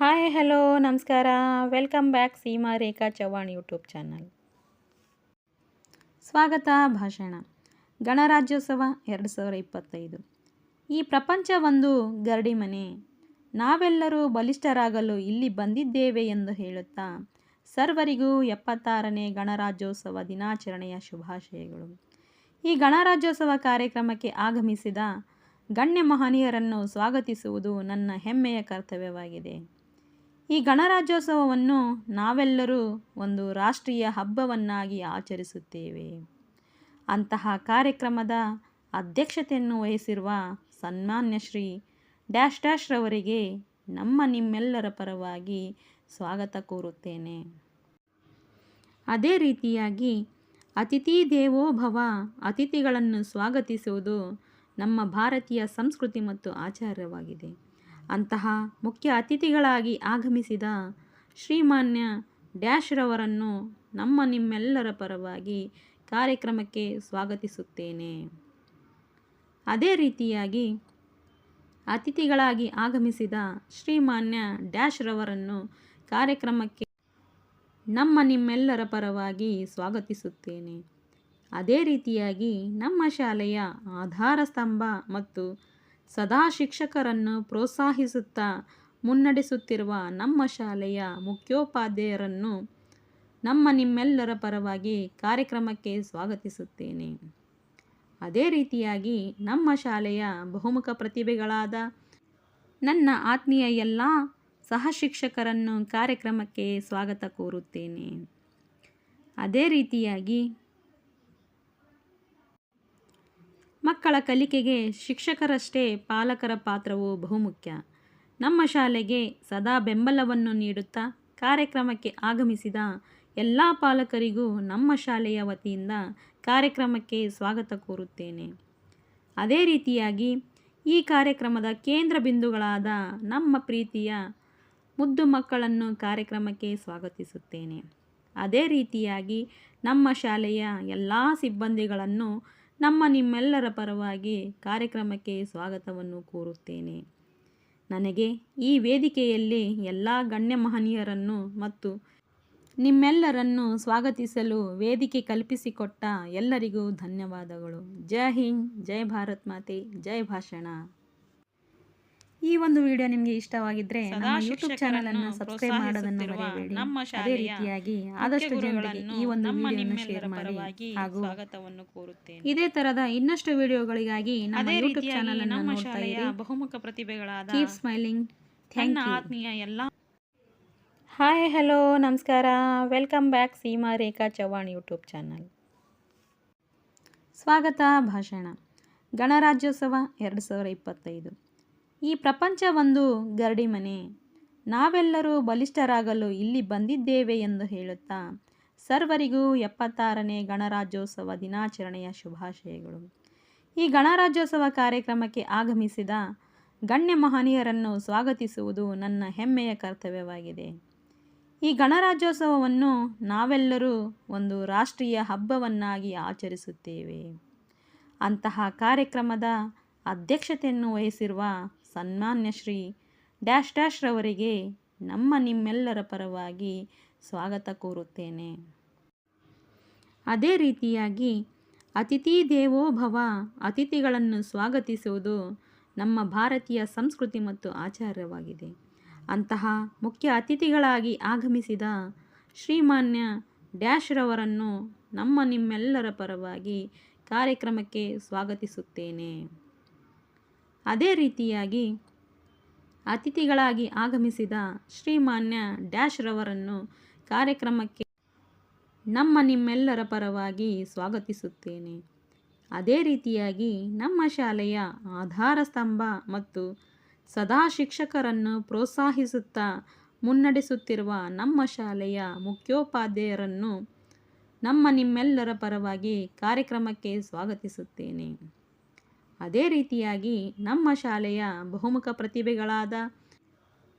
Hi, hello, ನಮಸ್ಕಾರ. Welcome back Seema Rekha Chavan YouTube channel. ಸ್ವಾಗತ ಭಾಷಣ. ಗಣರಾಜ್ಯೋತ್ಸವ ಎರಡು ಸಾವಿರ ಇಪ್ಪತ್ತೈದು. ಈ ಪ್ರಪಂಚ ಒಂದು ಗರಡಿ ಮನೆ. ನಾವೆಲ್ಲರೂ ಬಲಿಷ್ಠರಾಗಲು ಇಲ್ಲಿ ಬಂದಿದ್ದೇವೆ ಎಂದು ಹೇಳುತ್ತಾ ಸರ್ವರಿಗೂ ಎಪ್ಪತ್ತಾರನೇ ಗಣರಾಜ್ಯೋತ್ಸವ ದಿನಾಚರಣೆಯ ಶುಭಾಶಯಗಳು. ಈ ಗಣರಾಜ್ಯೋತ್ಸವ ಕಾರ್ಯಕ್ರಮಕ್ಕೆ ಆಗಮಿಸಿದ ಗಣ್ಯ ಮಹನೀಯರನ್ನು ಸ್ವಾಗತಿಸುವುದು ನನ್ನ ಹೆಮ್ಮೆಯ ಕರ್ತವ್ಯವಾಗಿದೆ. ಈ ಗಣರಾಜ್ಯೋತ್ಸವವನ್ನು ನಾವೆಲ್ಲರೂ ಒಂದು ರಾಷ್ಟ್ರೀಯ ಹಬ್ಬವನ್ನಾಗಿ ಆಚರಿಸುತ್ತೇವೆ. ಅಂತಹ ಕಾರ್ಯಕ್ರಮದ ಅಧ್ಯಕ್ಷತೆಯನ್ನು ವಹಿಸಿರುವ ಸನ್ಮಾನ್ಯ ಶ್ರೀ ಡ್ಯಾಶ್ ಡ್ಯಾಶ್ ರವರಿಗೆ ನಮ್ಮ ನಿಮ್ಮೆಲ್ಲರ ಪರವಾಗಿ ಸ್ವಾಗತ ಕೋರುತ್ತೇನೆ. ಅದೇ ರೀತಿಯಾಗಿ ಅತಿಥಿ ದೇವೋಭವ ಅತಿಥಿಗಳನ್ನು ಸ್ವಾಗತಿಸುವುದು ನಮ್ಮ ಭಾರತೀಯ ಸಂಸ್ಕೃತಿ ಮತ್ತು ಆಚಾರವಾಗಿದೆ. ಅಂತಹ ಮುಖ್ಯ ಅತಿಥಿಗಳಾಗಿ ಆಗಮಿಸಿದ ಶ್ರೀಮಾನ್ಯ ಡ್ಯಾಶ್ ರವರನ್ನು ನಮ್ಮ ನಿಮ್ಮೆಲ್ಲರ ಪರವಾಗಿ ಕಾರ್ಯಕ್ರಮಕ್ಕೆ ಸ್ವಾಗತಿಸುತ್ತೇನೆ. ಅದೇ ರೀತಿಯಾಗಿ ಅತಿಥಿಗಳಾಗಿ ಆಗಮಿಸಿದ ಶ್ರೀಮಾನ್ಯ ಡ್ಯಾಶ್ ರವರನ್ನು ಕಾರ್ಯಕ್ರಮಕ್ಕೆ ನಮ್ಮ ನಿಮ್ಮೆಲ್ಲರ ಪರವಾಗಿ ಸ್ವಾಗತಿಸುತ್ತೇನೆ. ಅದೇ ರೀತಿಯಾಗಿ ನಮ್ಮ ಶಾಲೆಯ ಆಧಾರ ಸ್ತಂಭ ಮತ್ತು ಸದಾ ಶಿಕ್ಷಕರನ್ನು ಪ್ರೋತ್ಸಾಹಿಸುತ್ತಾ ಮುನ್ನಡೆಸುತ್ತಿರುವ ನಮ್ಮ ಶಾಲೆಯ ಮುಖ್ಯೋಪಾಧ್ಯಾಯರನ್ನು ನಮ್ಮ ನಿಮ್ಮೆಲ್ಲರ ಪರವಾಗಿ ಕಾರ್ಯಕ್ರಮಕ್ಕೆ ಸ್ವಾಗತಿಸುತ್ತೇನೆ. ಅದೇ ರೀತಿಯಾಗಿ ನಮ್ಮ ಶಾಲೆಯ ಬಹುಮುಖ ಪ್ರತಿಭೆಗಳಾದ ನನ್ನ ಆತ್ಮೀಯ ಎಲ್ಲ ಸಹ ಶಿಕ್ಷಕರನ್ನು ಕಾರ್ಯಕ್ರಮಕ್ಕೆ ಸ್ವಾಗತ ಕೋರುತ್ತೇನೆ. ಅದೇ ರೀತಿಯಾಗಿ ಮಕ್ಕಳ ಕಲಿಕೆಗೆ ಶಿಕ್ಷಕರಷ್ಟೇ ಪಾಲಕರ ಪಾತ್ರವು ಬಹುಮುಖ್ಯ. ನಮ್ಮ ಶಾಲೆಗೆ ಸದಾ ಬೆಂಬಲವನ್ನು ನೀಡುತ್ತಾ ಕಾರ್ಯಕ್ರಮಕ್ಕೆ ಆಗಮಿಸಿದ ಎಲ್ಲ ಪಾಲಕರಿಗೂ ನಮ್ಮ ಶಾಲೆಯ ವತಿಯಿಂದ ಕಾರ್ಯಕ್ರಮಕ್ಕೆ ಸ್ವಾಗತ ಕೋರುತ್ತೇನೆ. ಅದೇ ರೀತಿಯಾಗಿ ಈ ಕಾರ್ಯಕ್ರಮದ ಕೇಂದ್ರ ಬಿಂದುಗಳಾದ ನಮ್ಮ ಪ್ರೀತಿಯ ಮುದ್ದು ಮಕ್ಕಳನ್ನು ಕಾರ್ಯಕ್ರಮಕ್ಕೆ ಸ್ವಾಗತಿಸುತ್ತೇನೆ. ಅದೇ ರೀತಿಯಾಗಿ ನಮ್ಮ ಶಾಲೆಯ ಎಲ್ಲ ಸಿಬ್ಬಂದಿಗಳನ್ನು ನಮ್ಮ ನಿಮ್ಮೆಲ್ಲರ ಪರವಾಗಿ ಕಾರ್ಯಕ್ರಮಕ್ಕೆ ಸ್ವಾಗತವನ್ನು ಕೋರುತ್ತೇನೆ. ನನಗೆ ಈ ವೇದಿಕೆಯಲ್ಲಿ ಎಲ್ಲ ಗಣ್ಯ ಮಹನೀಯರನ್ನು ಮತ್ತು ನಿಮ್ಮೆಲ್ಲರನ್ನು ಸ್ವಾಗತಿಸಲು ವೇದಿಕೆ ಕಲ್ಪಿಸಿಕೊಟ್ಟ ಎಲ್ಲರಿಗೂ ಧನ್ಯವಾದಗಳು. ಜೈ ಹಿಂದ್, ಜೈ ಭಾರತ್ ಮಾತೆ, ಜೈ ಭಾಷಣ. ಈ ಒಂದು ವಿಡಿಯೋ ನಿಮಗೆ ಇಷ್ಟವಾಗಿದ್ರೆ ನಮ್ಮ ಯೂಟ್ಯೂಬ್ ಚಾನಲ್ ಅನ್ನು ಸಬ್ಸ್ಕ್ರೈಬ್ ಮಾಡೋದನ್ನು ಮರೆಯಬೇಡಿ ಅದೇ ರೀತಿಯಾಗಿ ಆದಷ್ಟು ಜನರಿಗೆ ಈ ಒಂದು ವಿಡಿಯೋವನ್ನು ಶೇರ್ ಮಾಡಿ ಹಾಗೂ ಸ್ವಾಗತವನ್ನು ಕೋರುತ್ತೇನೆ. ಇದೇ ತರದ ಇನ್ನಷ್ಟು ವಿಡಿಯೋಗಳಿಗಾಗಿ ನಮ್ಮ ಯೂಟ್ಯೂಬ್ ಚಾನಲ್ ಅನ್ನು ನೋಡ್ತಾ ಇರಿ. ಬಹುಮುಖ ಪ್ರತಿಭೆಗಳಾದ ಕೀಪ್ ಸ್ಮೈಲಿಂಗ್ ಥ್ಯಾಂಕ್ ಯು ಆತ್ಮೀಯ ಎಲ್ಲ ಹಾಯ್ ಹಲೋ ನಮಸ್ಕಾರ. Welcome back Seema Rekha Chavan YouTube channel ಸ್ವಾಗತ ಭಾಷಣ. ಗಣರಾಜ್ಯೋತ್ಸವ ಎರಡು ಸಾವಿರ ಇಪ್ಪತ್ತೈದು. ಈ ಪ್ರಪಂಚ ಒಂದು ಗರಡಿ ಮನೆ ನಾವೆಲ್ಲರೂ ಬಲಿಷ್ಠರಾಗಲು ಇಲ್ಲಿ ಬಂದಿದ್ದೇವೆ ಎಂದು ಹೇಳುತ್ತಾ, ಸರ್ವರಿಗೂ ಎಪ್ಪತ್ತಾರನೇ ಗಣರಾಜ್ಯೋತ್ಸವ ದಿನಾಚರಣೆಯ ಶುಭಾಶಯಗಳು. ಈ ಗಣರಾಜ್ಯೋತ್ಸವ ಕಾರ್ಯಕ್ರಮಕ್ಕೆ ಆಗಮಿಸಿದ ಗಣ್ಯ ಮಹನೀಯರನ್ನು ಸ್ವಾಗತಿಸುವುದು ನನ್ನ ಹೆಮ್ಮೆಯ ಕರ್ತವ್ಯವಾಗಿದೆ. ಈ ಗಣರಾಜ್ಯೋತ್ಸವವನ್ನು ನಾವೆಲ್ಲರೂ ಒಂದು ರಾಷ್ಟ್ರೀಯ ಹಬ್ಬವನ್ನಾಗಿ ಆಚರಿಸುತ್ತೇವೆ. ಅಂತಹ ಕಾರ್ಯಕ್ರಮದ ಅಧ್ಯಕ್ಷತೆಯನ್ನು ವಹಿಸಿರುವ ಸನ್ಮಾನ್ಯ ಶ್ರೀ ಡ್ಯಾಶ್ ಡ್ಯಾಶ್ ರವರಿಗೆ ನಮ್ಮ ನಿಮ್ಮೆಲ್ಲರ ಪರವಾಗಿ ಸ್ವಾಗತ ಕೋರುತ್ತೇನೆ. ಅದೇ ರೀತಿಯಾಗಿ ಅತಿಥಿ ದೇವೋಭವ ಅತಿಥಿಗಳನ್ನು ಸ್ವಾಗತಿಸುವುದು ನಮ್ಮ ಭಾರತೀಯ ಸಂಸ್ಕೃತಿ ಮತ್ತು ಆಚಾರವಾಗಿದೆ ಅಂತಹ ಮುಖ್ಯ ಅತಿಥಿಗಳಾಗಿ ಆಗಮಿಸಿದ ಶ್ರೀಮಾನ್ಯ ಡ್ಯಾಶ್ ರವರನ್ನು ನಮ್ಮ ನಿಮ್ಮೆಲ್ಲರ ಪರವಾಗಿ ಕಾರ್ಯಕ್ರಮಕ್ಕೆ ಸ್ವಾಗತಿಸುತ್ತೇನೆ. ಅದೇ ರೀತಿಯಾಗಿ ಅತಿಥಿಗಳಾಗಿ ಆಗಮಿಸಿದ ಶ್ರೀಮಾನ್ಯ ಡ್ಯಾಶ್ ರವರನ್ನು ಕಾರ್ಯಕ್ರಮಕ್ಕೆ ನಮ್ಮ ನಿಮ್ಮೆಲ್ಲರ ಪರವಾಗಿ ಸ್ವಾಗತಿಸುತ್ತೇನೆ. ಅದೇ ರೀತಿಯಾಗಿ ನಮ್ಮ ಶಾಲೆಯ ಆಧಾರ ಸ್ತಂಭ ಮತ್ತು ಸದಾ ಶಿಕ್ಷಕರನ್ನು ಪ್ರೋತ್ಸಾಹಿಸುತ್ತಾ ಮುನ್ನಡೆಸುತ್ತಿರುವ ನಮ್ಮ ಶಾಲೆಯ ಮುಖ್ಯೋಪಾಧ್ಯಾಯರನ್ನು ನಮ್ಮ ನಿಮ್ಮೆಲ್ಲರ ಪರವಾಗಿ ಕಾರ್ಯಕ್ರಮಕ್ಕೆ ಸ್ವಾಗತಿಸುತ್ತೇನೆ. ಅದೇ ರೀತಿಯಾಗಿ ನಮ್ಮ ಶಾಲೆಯ ಬಹುಮುಖ ಪ್ರತಿಭೆಗಳಾದ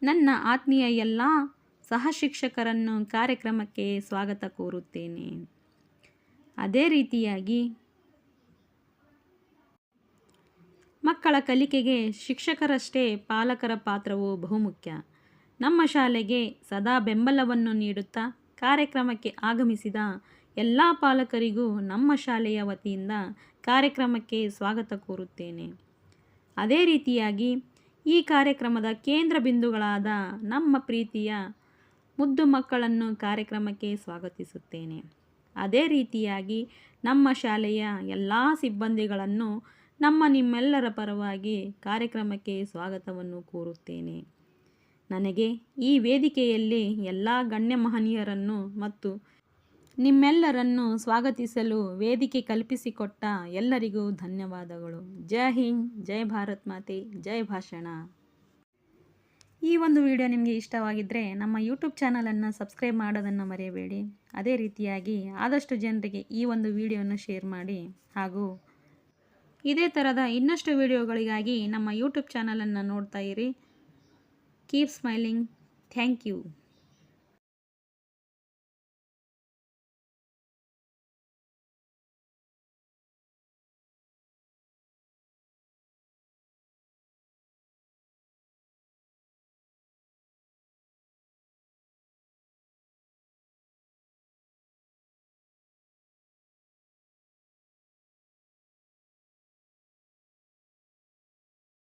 ನನ್ನ ಆತ್ಮೀಯ ಎಲ್ಲ ಸಹ ಶಿಕ್ಷಕರನ್ನು ಕಾರ್ಯಕ್ರಮಕ್ಕೆ ಸ್ವಾಗತ ಕೋರುತ್ತೇನೆ. ಅದೇ ರೀತಿಯಾಗಿ ಮಕ್ಕಳ ಕಲಿಕೆಗೆ ಶಿಕ್ಷಕರಷ್ಟೇ ಪಾಲಕರ ಪಾತ್ರವು ಬಹುಮುಖ್ಯ. ನಮ್ಮ ಶಾಲೆಗೆ ಸದಾ ಬೆಂಬಲವನ್ನು ನೀಡುತ್ತಾ ಕಾರ್ಯಕ್ರಮಕ್ಕೆ ಆಗಮಿಸಿದ ಎಲ್ಲ ಪಾಲಕರಿಗೂ ನಮ್ಮ ಶಾಲೆಯ ವತಿಯಿಂದ ಕಾರ್ಯಕ್ರಮಕ್ಕೆ ಸ್ವಾಗತ ಕೋರುತ್ತೇನೆ. ಅದೇ ರೀತಿಯಾಗಿ ಈ ಕಾರ್ಯಕ್ರಮದ ಕೇಂದ್ರ ಬಿಂದುಗಳಾದ ನಮ್ಮ ಪ್ರೀತಿಯ ಮುದ್ದು ಮಕ್ಕಳನ್ನು ಕಾರ್ಯಕ್ರಮಕ್ಕೆ ಸ್ವಾಗತಿಸುತ್ತೇನೆ. ಅದೇ ರೀತಿಯಾಗಿ ನಮ್ಮ ಶಾಲೆಯ ಎಲ್ಲ ಸಿಬ್ಬಂದಿಗಳನ್ನು ನಮ್ಮ ನಿಮ್ಮೆಲ್ಲರ ಪರವಾಗಿ ಕಾರ್ಯಕ್ರಮಕ್ಕೆ ಸ್ವಾಗತವನ್ನು ಕೋರುತ್ತೇನೆ. ನನಗೆ ಈ ವೇದಿಕೆಯಲ್ಲಿ ಎಲ್ಲ ಗಣ್ಯ ಮಹನೀಯರನ್ನು ಮತ್ತು ನಿಮ್ಮೆಲ್ಲರನ್ನು ಸ್ವಾಗತಿಸಲು ವೇದಿಕೆ ಕಲ್ಪಿಸಿಕೊಟ್ಟ ಎಲ್ಲರಿಗೂ ಧನ್ಯವಾದಗಳು. ಜೈ ಹಿಂದ್, ಜೈ ಭಾರತ್ ಮಾತೆ, ಜೈ ಭಾಷಣ. ಈ ಒಂದು ವಿಡಿಯೋ ನಿಮಗೆ ಇಷ್ಟವಾಗಿದ್ದರೆ ನಮ್ಮ ಯೂಟ್ಯೂಬ್ ಚಾನಲನ್ನು ಸಬ್ಸ್ಕ್ರೈಬ್ ಮಾಡೋದನ್ನು ಮರೆಯಬೇಡಿ. ಅದೇ ರೀತಿಯಾಗಿ ಆದಷ್ಟು ಜನರಿಗೆ ಈ ಒಂದು ವಿಡಿಯೋವನ್ನು ಶೇರ್ ಮಾಡಿ. ಹಾಗೂ ಇದೇ ಥರದ ಇನ್ನಷ್ಟು ವಿಡಿಯೋಗಳಿಗಾಗಿ ನಮ್ಮ ಯೂಟ್ಯೂಬ್ ಚಾನಲನ್ನು ನೋಡ್ತಾ ಇರಿ. Keep smiling thank you